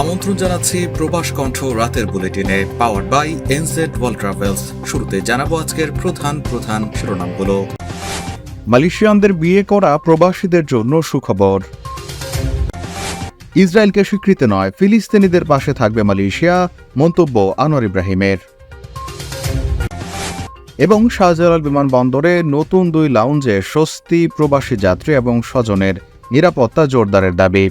আমন্ত্রণ জানাচ্ছি প্রবাস কণ্ঠ রাতের বুলেটিনে power by NZ world travels শুরুতে জানাব আজকের প্রধান প্রধান শিরোনামগুলো। মালয়েশিয়ানদের বিয়ে করা প্রবাসীদের জন্য সুখবর। ইসরায়েলকে স্বীকৃতি নয়, ফিলিস্তিনিদের পাশে থাকবে মালয়েশিয়া, মন্তব্য আনোয়ার ইব্রাহিমের। এবং শাহজালাল বিমানবন্দরে নতুন দুই লাউঞ্জে স্বস্তি প্রবাসী যাত্রী এবং স্বজনের নিরাপত্তা জোরদারের দাবি।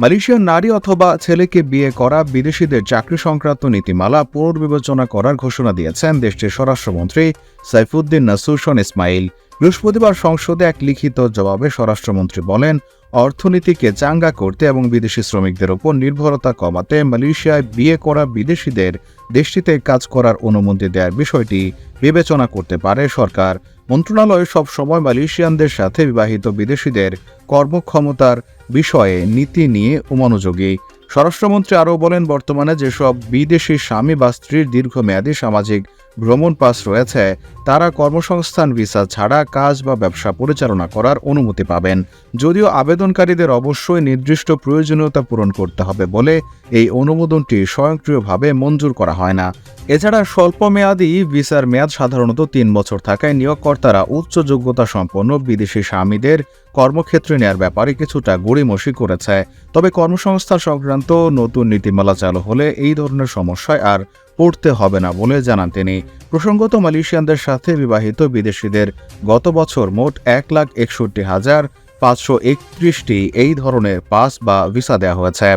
মালয়েশিয়ার নারী অথবা ছেলেকে বিয়ে করা বিদেশিদের চাকরি সংক্রান্ত নীতিমালা পুনর্বিবেচনা করার ঘোষণা দিয়েছেন দেশটির স্বরাষ্ট্রমন্ত্রী সাইফুদ্দিন নাসুরসন ইসমাইল। বৃহস্পতিবার সংসদে এক লিখিত জবাবে স্বরাষ্ট্রমন্ত্রী বলেন, অর্থনীতিকে চাঙ্গা করতে এবং বিদেশি শ্রমিকদের ওপর নির্ভরতা কমাতে মালয়েশিয়ায় বিয়ে করা বিদেশিদের দেশটিতে কাজ করার অনুমতি দেওয়ার বিষয়টি বিবেচনা করতে পারে সরকার। মন্ত্রণালয় সব সময় মালয়েশিয়ানদের সাথে বিবাহিত বিদেশিদের কর্মক্ষমতার বিষয়ে নীতি নিয়ে মনোযোগী। স্বরাষ্ট্রমন্ত্রী আরও বলেন, বর্তমানে যেসব বিদেশি স্বামী বা স্ত্রীর দীর্ঘমেয়াদী সামাজিক ভ্রমণ পাস রয়েছে, তারা কর্মসংস্থান, ভিসা ছাড়া কাজ বা ব্যবসা পরিচালনা করার অনুমতি পাবেন। যদিও আবেদনকারীদের অবশ্যই নির্দিষ্ট প্রয়োজনীয়তা পূরণ করতে হবে বলে এই অনুমোদনটি স্বয়ংক্রিয়ভাবে মঞ্জুর করা হয় না। এছাড়া স্বল্পমেয়াদী ভিসার মেয়াদ সাধারণত তিন বছর থাকায় নিয়োগকর্তারা উচ্চ যোগ্যতা সম্পন্ন বিদেশি স্বামীদের কর্মক্ষেত্রে নেয়ার ব্যাপারে কিছুটা গড়িমসি করেছে। তবে কর্মসংস্থান সংক্রান্ত নতুন নীতিমালা চালু হলে এই ধরনের সমস্যায় আর পড়তে হবে না বলে জানান তিনি। প্রসঙ্গত মালয়েশিয়ানদের সাথে বিবাহিত বিদেশিদের গত বছর মোট এক লাখ একষট্টি হাজার পাঁচশো একত্রিশটি এই ধরনের পাস বা ভিসা দেওয়া হয়েছে।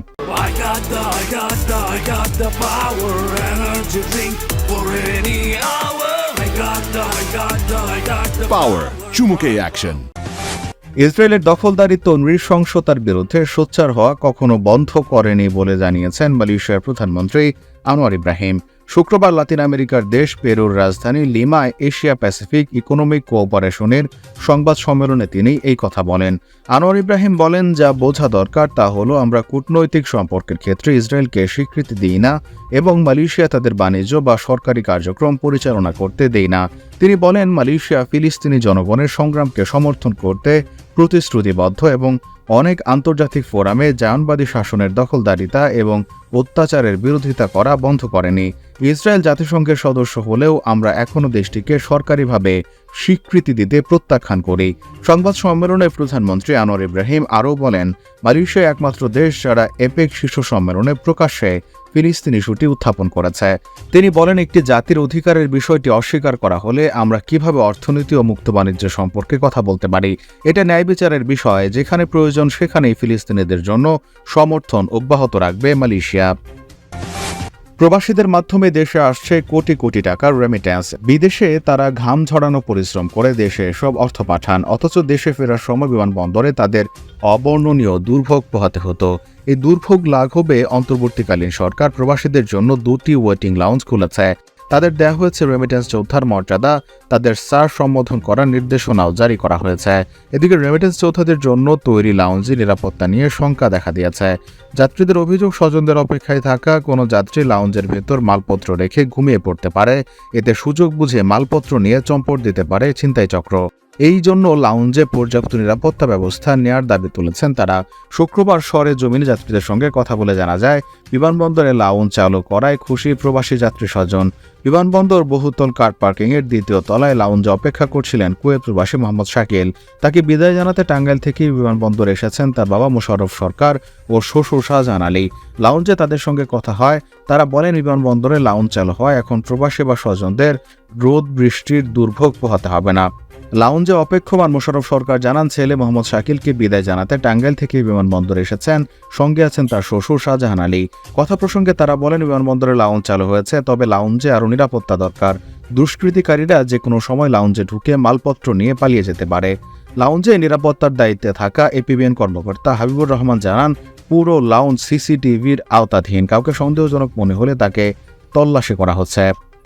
Energy drink for any hour. I got the, I got the, I got the Power. Chumuke action. ইসরায়েলের দখলদারিত্ব নৃশংসতার বিরুদ্ধে সোচ্চার হওয়া কখনো বন্ধ করেনি বলে জানিয়েছেন মালয়েশিয়ার প্রধানমন্ত্রী আনোয়ার ইব্রাহিম শুক্রবার লাতিন আমেরিকার দেশ পেরুর রাজধানী লিমায় এশিয়া প্যাসিফিক ইকোনমিক কোঅপারেশনের সংবাদ সম্মেলনে তিনি এই কথা বলেন। আনোয়ার ইব্রাহিম বলেন, যা বোঝা দরকার তা হলো আমরা কূটনৈতিক সম্পর্কের ক্ষেত্রে ইসরায়েলকে স্বীকৃতি দিই না এবং মালয়েশিয়া তাদের বাণিজ্য বা সরকারি কার্যক্রম পরিচালনা করতে দেই না। তিনি বলেন, মালয়েশিয়া ফিলিস্তিনি জনগণের সংগ্রামকে সমর্থন করতে প্রতিশ্রুতিবদ্ধ এবং অনেক আন্তর্জাতিক ফোরামে জায়নবাদী শাসনের দখলদারিতা এবং অত্যাচারের বিরোধিতা করা বন্ধ করেনি। ইসরায়েল জাতিসংঘের সদস্য হলেও আমরা এখনও দেশটিকে সরকারিভাবে স্বীকৃতি দিতে প্রত্যাখ্যান করি। সংবাদ সম্মেলনে প্রধানমন্ত্রী আনোয়ার ইব্রাহিম আরও বলেন মালয়েশিয়া একমাত্র দেশ যারা এপেক শীর্ষ সম্মেলনে প্রকাশ্যে ফিলিস্তিনি ইস্যুটি উত্থাপন করেছে। তিনি বলেন, একটি জাতির অধিকারের বিষয়টি অস্বীকার করা হলে আমরা কীভাবে অর্থনীতি ও মুক্ত বাণিজ্য সম্পর্কে কথা বলতে পারি? এটা ন্যায় বিচারের বিষয়, যেখানে প্রয়োজন সেখানেই ফিলিস্তিনিদের জন্য সমর্থন অব্যাহত রাখবে মালয়েশিয়া। প্রবাসীদের মাধ্যমে দেশে আসছে কোটি কোটি টাকার রেমিট্যান্স বিদেশে তারা ঘাম ঝরানো পরিশ্রম করে দেশে সব অর্থ পাঠান, অথচ দেশে ফেরার সময় বিমানবন্দরে তাদের অবর্ণনীয় দুর্ভোগ পোহাতে হতো। এই দুর্ভোগ লাঘবে অন্তর্বর্তীকালীন সরকার প্রবাসীদের জন্য দুটি ওয়েটিং লাউঞ্জ খুলেছে। তাদের দেওয়া হয়েছে রেমিটেন্স যোদ্ধার মর্যাদা। তাদের সার সম্বোধন করার নির্দেশনাও জারি করা হয়েছে। এদিকে রেমিটেন্স যোদ্ধাদের জন্য তৈরি লাউঞ্জে নিরাপত্তা নিয়ে শঙ্কা দেখা দিয়েছে। যাত্রীদের অভিযোগ, স্বজনদের অপেক্ষায় থাকা কোনো যাত্রী লাউঞ্জের ভেতর মালপত্র রেখে ঘুমিয়ে পড়তে পারে। এতে সুযোগ বুঝে মালপত্র নিয়ে চম্পট দিতে পারে ছিনতাই চক্র এই জন্য লাউঞ্জে পর্যাপ্ত নিরাপত্তা ব্যবস্থা নেয়ার দাবি তুলেছেন তারা। শুক্রবার শহরে জমিনে যাত্রীদের সঙ্গে কথা বলে জানা যায়, বিমানবন্দরে লাউঞ্জ চালু করায় খুশি প্রবাসী যাত্রী স্বজন। বিমানবন্দর বহুতল কার পার্কিং এর দ্বিতীয় তলায় লাউঞ্জে অপেক্ষা করছিলেন কুয়েত প্রবাসী মোহাম্মদ শাকিল। তাকে বিদায় জানাতে টাঙ্গাইল থেকে বিমানবন্দরে এসেছেন তার বাবা মোশাররফ সরকার ও শ্বশুর শাহজাহান আলী। লাউঞ্জে তাদের সঙ্গে কথা হয়, তারা বলেন বিমানবন্দরে লাউঞ্জ চালু হয়, এখন প্রবাসী বা স্বজনদের রোদ বৃষ্টির দুর্ভোগ পোহাতে হবে না। লাউঞ্জে অপেক্ষমান মোশাররফ সরকার জানান, ছেলে মোহাম্মদ শাকিলকে বিদায় জানাতে টাঙ্গাইল থেকে বিমানবন্দরে এসেছেন। সঙ্গে আছেন তার শ্বশুর শাহজাহান আলী। কথা প্রসঙ্গে তারা বলেন, বিমানবন্দরে লাউঞ্জ চালু হয়েছে, তবে লাউঞ্জে আরও নিরাপত্তা দরকার। দুষ্কৃতিকারীরা যে কোনো সময় লাউঞ্জে ঢুকে মালপত্র নিয়ে পালিয়ে যেতে পারে। লাউঞ্জে নিরাপত্তার দায়িত্বে থাকা এপিবিএন কর্মকর্তা হাবিবুর রহমান জানান, পুরো লাউঞ্জ সিসিটিভির আওতাধীন। কাউকে সন্দেহজনক মনে হলে তাকে তল্লাশি করা হচ্ছে।